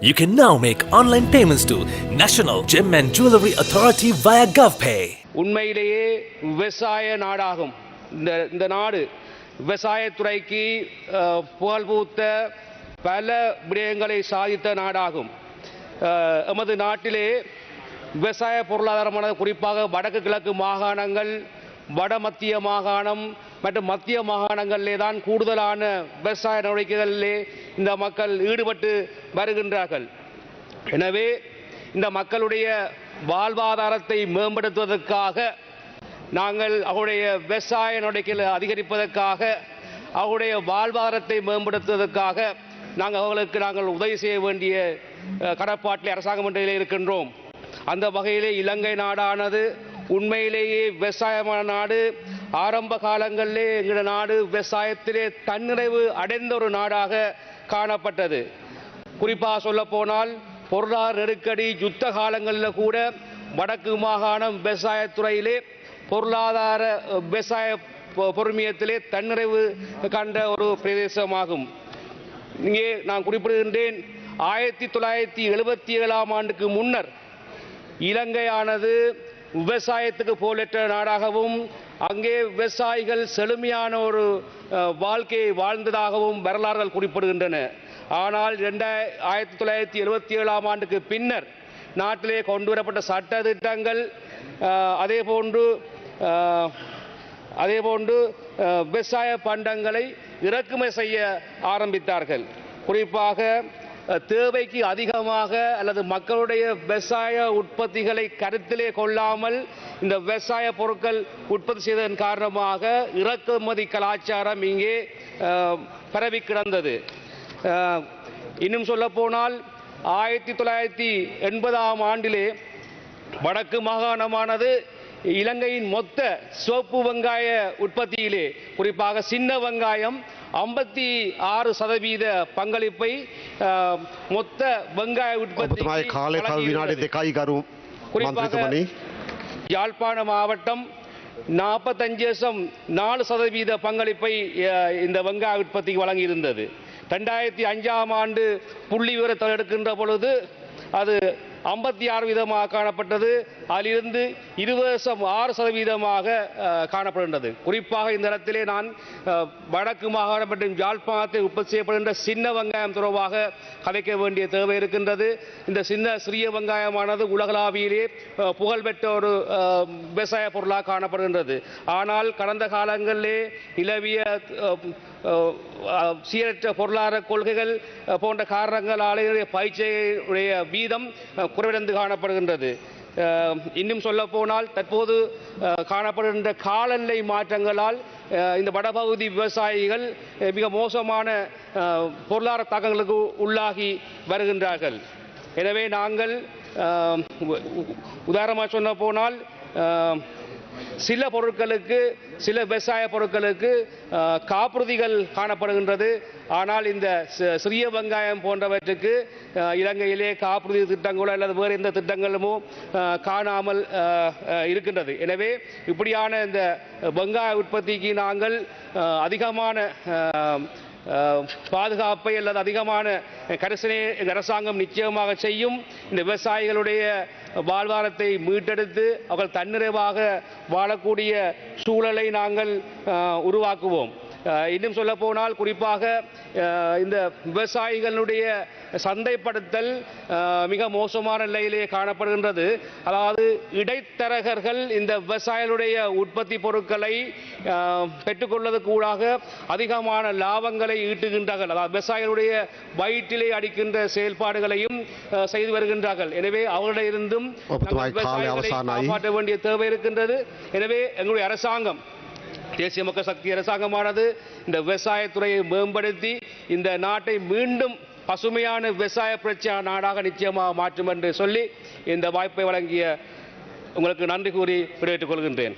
You can now make online payments to National Gem and Jewelry Authority via GovPay. உண்மையிலேயே விவசாய நாடாகும் இந்த இந்த நாடு விவசாயத்துறைக்கு புகழ்பூத்த பல விடயங்களை சாதித்த நாடாகும் எமது நாட்டிலே விவசாய பொருளாதாரமான குறிப்பாக வடக்கு கிழக்கு மாகாணங்கள் வட மத்திய மாகாணம் மற்றும் மத்திய மாகாணங்களிலே தான் கூடுதலான விவசாய நடவடிக்கைகளிலே இந்த மக்கள் ஈடுபட்டு வருகின்றார்கள். எனவே இந்த மக்களுடைய வாழ்வாதாரத்தை மேம்படுத்துவதற்காக நாங்கள் அவருடைய விவசாய நடவடிக்கைகளை அதிகரிப்பதற்காக அவருடைய வாழ்வாதாரத்தை மேம்படுத்துவதற்காக நாங்கள் அவர்களுக்கு நாங்கள் உதவி செய்ய வேண்டிய கடப்பாட்டில் அரசாங்கம் மன்றத்தில் இருக்கின்றோம். அந்த வகையிலே இலங்கை நாடானது உண்மையிலேயே விவசாயமான நாடு. ஆரம்ப காலங்களிலே எங்கள் நாடு விவசாயத்திலே தன்னிறைவு அடைந்த ஒரு நாடாக காணப்பட்டது. குறிப்பாக சொல்ல போனால் பொருளாதார நெருக்கடி யுத்த காலங்களில் கூட வடக்கு மாகாணம் விவசாயத்துறையிலே பொருளாதார விவசாய பொ- பொறுமையத்திலே தன்னிறைவு கண்ட ஒரு பிரதேசமாகும். இங்கே நான் குறிப்பிடுகின்றேன் ஆயிரத்தி தொள்ளாயிரத்தி எழுபத்தி ஏழாம் ஆண்டுக்கு முன்னர் இலங்கையானது விவசாயத்துக்கு போலற்ற நாடாகவும் அங்கே விவசாயிகள் செழுமையான ஒரு வாழ்க்கையை வாழ்ந்ததாகவும் வரலாறுகள் குறிப்பிடுகின்றன. ஆனால் ரெண்டாய ஆயிரத்தி தொள்ளாயிரத்தி எழுபத்தி ஏழாம் ஆண்டுக்கு பின்னர் நாட்டிலே கொண்டு வரப்பட்ட சட்ட திட்டங்கள் அதே போன்று அதே அதேபோன்று விவசாய பண்டங்களை இறக்குமதி செய்ய ஆரம்பித்தார்கள். குறிப்பாக தேவைக்கு அதிகமாக அல்லது மக்களுடைய விவசாய உற்பத்திகளை கருத்திலே கொள்ளாமல் இந்த விவசாய பொருட்கள் உற்பத்தி செய்ததன் காரணமாக இறக்குமதி கலாச்சாரம் இங்கே பரவி கிடந்தது. இன்னும் சொல்ல போனால் ஆயிரத்தி தொள்ளாயிரத்தி எண்பதாம் ஆண்டிலே வடக்கு மாகாணமானது இலங்கையின் மொத்த சிவப்பு வெங்காய உற்பத்தியிலே குறிப்பாக சின்ன வெங்காயம் ஐம்பத்தி ஆறு சதவீத பங்களிப்பை மொத்த வெங்காய உற்பத்தி குறிப்பாக யாழ்ப்பாண மாவட்டம் நாற்பத்தஞ்சு லட்சம் நாலு சதவீத பங்களிப்பை இந்த வெங்காய உற்பத்திக்கு வழங்கியிருந்தது. ரெண்டாயிரத்தி அஞ்சாம் ஆண்டு புள்ளி விவரத்தில் எடுக்கின்ற பொழுது அது ஐம்பத்தி ஆறு விதமாக காணப்பட்டது. அதிலிருந்து இருபது ஆறு சதவீதமாக காணப்படுகின்றது. குறிப்பாக இந்த இடத்திலே நான் வடக்கு மாகாணம் மற்றும் யாழ்ப்பாணத்தில் உற்பத்தி செய்யப்படுகின்ற சின்ன வெங்காயம் தொடர்பாக கதைக்க வேண்டிய தேவை இருக்கின்றது. இந்த சின்ன சிறிய வெங்காயமானது உலகளாவியிலே புகழ்பெற்ற ஒரு விவசாய பொருளாக காணப்படுகின்றது. ஆனால் கடந்த காலங்களிலே நிலவிய சீரற்ற பொருளாதார கொள்கைகள் போன்ற காரணங்களாலே பயிற்சியுடைய வீதம் அஹ், குறைவடைந்து காணப்படுகின்றது. இன்னும் சொல்ல போனால் தற்போது காணப்படுகின்ற காலநிலை மாற்றங்களால் இந்த வடபகுதி விவசாயிகள் மிக மோசமான பொருளாதார தாக்கங்களுக்கு உள்ளாகி வருகின்றார்கள். எனவே நாங்கள் உதாரணமாக சொன்ன போனால் சில பொருட்களுக்கு சில விவசாய பொருட்களுக்கு காப்புறுதிகள் காணப்படுகின்றது. ஆனால் இந்த சிறிய வெங்காயம் போன்றவற்றுக்கு இலங்கையிலே காப்புறுதி திட்டங்களோ அல்லது வேறு எந்த திட்டங்களுமோ காணாமல் இருக்கின்றது. எனவே இப்படியான இந்த வெங்காய உற்பத்திக்கு நாங்கள் அதிகமான பாதுகாப்பை அல்லது அதிகமான கரிசனை இந்த அரசாங்கம் நிச்சயமாக செய்யும். இந்த விவசாயிகளுடைய வாழ்வாரத்தை மீட்டெடுத்து அவர்கள் தன்னிறைவாக வாழக்கூடிய சூழலை நாங்கள் உருவாக்குவோம். இன்னும் சொல்ல போனால் குறிப்பாக இந்த விவசாயிகளுடைய சந்தைப்படுத்தல் மிக மோசமான நிலையிலே காணப்படுகின்றது. அதாவது இடைத்தரகர்கள் இந்த விவசாயிகளுடைய உற்பத்தி பொருட்களை அஹ், பெற்றுக்கொள்வதற்கு ஊடாக அதிகமான லாபங்களை ஈட்டுகின்றார்கள். அதாவது விவசாயிகளுடைய வயிற்றிலே அடிக்கின்ற செயல்பாடுகளையும் செய்து வருகின்றார்கள். எனவே விவசாயிகளை அவசானாயி. காப்பாற்ற வேண்டிய தேவை இருக்கின்றது. எனவே எங்களுடைய அரசாங்கம் தேசிய மக்கள் சக்தி அரசாங்கமானது இந்த விவசாயத்துறையை மேம்படுத்தி இந்த நாட்டை மீண்டும் பசுமையான விவசாய பிரச்சார நாடாக நிச்சயமாக மாற்றும் என்று சொல்லி இந்த வாய்ப்பை வழங்கிய உங்களுக்கு நன்றி கூறி விடைபெற்றுக் கொள்கின்றேன்.